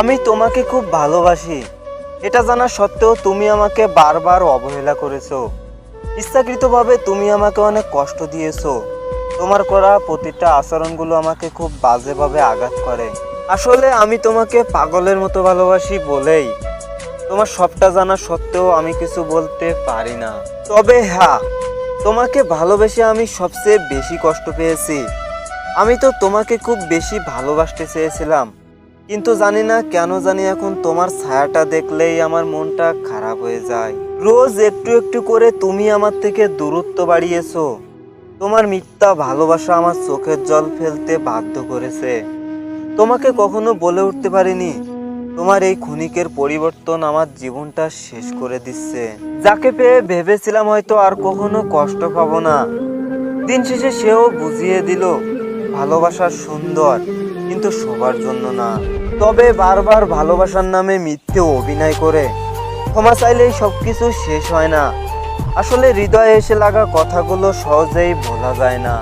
আমি তোমাকে খুব ভালোবাসি। এটা জানা সত্ত্বেও তুমি আমাকে বারবার অবহেলা করেছ। ইচ্ছাকৃতভাবে তুমি আমাকে অনেক কষ্ট দিয়েছ। তোমার করা প্রতিটা আচরণগুলো আমাকে খুব বাজেভাবে আঘাত করে। আসলে আমি তোমাকে পাগলের মতো ভালোবাসি বলেই। তোমার সবটা জানা সত্ত্বেও আমি কিছু বলতে পারি না। তবে হ্যাঁ তোমাকে ভালোবেসে আমি সবচেয়ে বেশি কষ্ট পেয়েছি। আমি তো তোমাকে খুব বেশি ভালোবাসতে চেয়েছিলাম। কিন্তু জানি না কেন জানি এখন তোমার ছায়াটা দেখলেই আমার মনটা খারাপ হয়ে যায়। রোজ একটু একটু করে তুমি আমার থেকে দূরত্ব বাড়িয়েছো। তোমার মিথ্যা ভালোবাসা আমার চোখের জল ফেলতে বাধ্য করেছে। তোমাকে কখনো বলে উঠতে পারিনি, তোমার এই ক্ষণিকের পরিবর্তন আমার জীবনটা শেষ করে দিচ্ছে। যাকে পেয়ে ভেবেছিলাম হয়তো আর কখনো কষ্ট পাবো না। দিন শেষে সেও বুঝিয়ে দিল, ভালোবাসা সুন্দর। কিন্তু সবার জন্য না। তবে বারবার ভালোবাসার নামে মিথ্যে অভিনয় করে। ক্ষমা চাইলেই সবকিছু শেষ হয় না। আসলে হৃদয়ে এসে লাগা কথাগুলো সহজেই ভোলা যায় না।